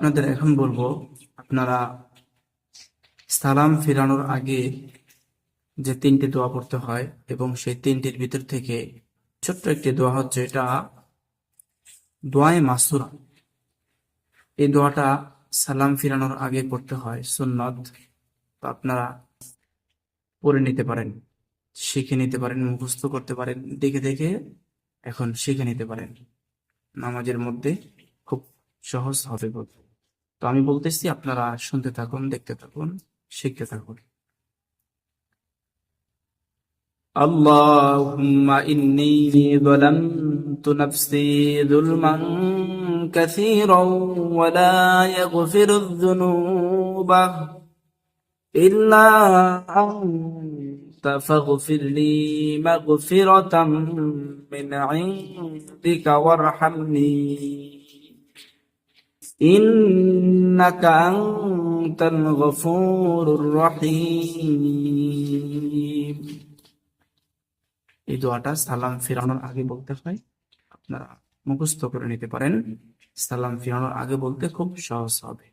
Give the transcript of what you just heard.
আপনাদের এখন বলব, আপনারা সালাম ফিরানোর আগে যে তিনটি দোয়া পড়তে হয় এবং সেই তিনটির ভিতর থেকে ছোট্ট একটি দোয়া হচ্ছে, এটা দোয়ায়ে মাসুরা। এই দোয়াটা সালাম ফিরানোর আগে পড়তে হয়, সুন্নত আপনারা পড়ে নিতে পারেন, শিখে নিতে পারেন, মুখস্থ করতে পারেন, দেখে দেখে এখন শিখে নিতে পারেন। নামাজের মধ্যে খুব সহজ হবে বল তো আমি বলতেছি আপনারা শুনতে থাকুন দেখতে থাকুন শিখতে থাকুন اللهم إني ظلمت نفسي ظلما كثيرا ولا يغفر الذنوب إلا أنت فاغفر لي مغفرة من عندك وارحمني إنك أنت الغفور الرحيم এই দোয়াটা সালাম ফিরানোর আগে বলতে হয় আপনারা মুখস্থ করে নিতে পারেন সালাম ফিরানোর আগে বলতে খুব সহজ হবে